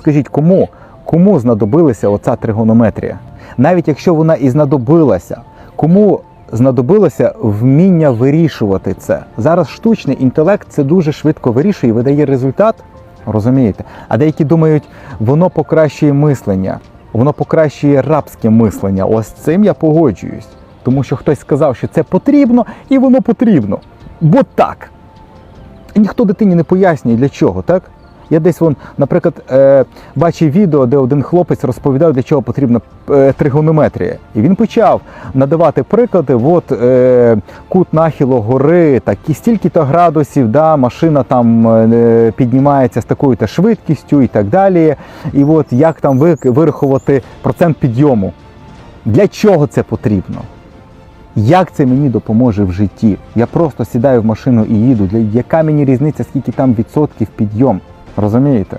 Скажіть, кому? Кому знадобилася оця тригонометрія? Навіть якщо вона і знадобилася, кому знадобилося вміння вирішувати це? Зараз штучний інтелект це дуже швидко вирішує і видає результат. Розумієте? А деякі думають, воно покращує мислення, воно покращує рабське мислення. Ось цим я погоджуюсь. Тому що хтось сказав, що це потрібно, і воно потрібно. Бо так. І ніхто дитині не пояснює для чого, так? Я десь вон, наприклад, е, бачив відео, де один хлопець розповідав, для чого потрібна е, тригонометрія. І він почав надавати приклади: от е, кут нахилу гори, так і стільки-то градусів, да, машина там піднімається з такою-то швидкістю і так далі. І от як там вирахувати процент підйому. Для чого це потрібно? Як це мені допоможе в житті? Я просто сідаю в машину і їду. Яка мені різниця, скільки там відсотків підйом? Розумієте?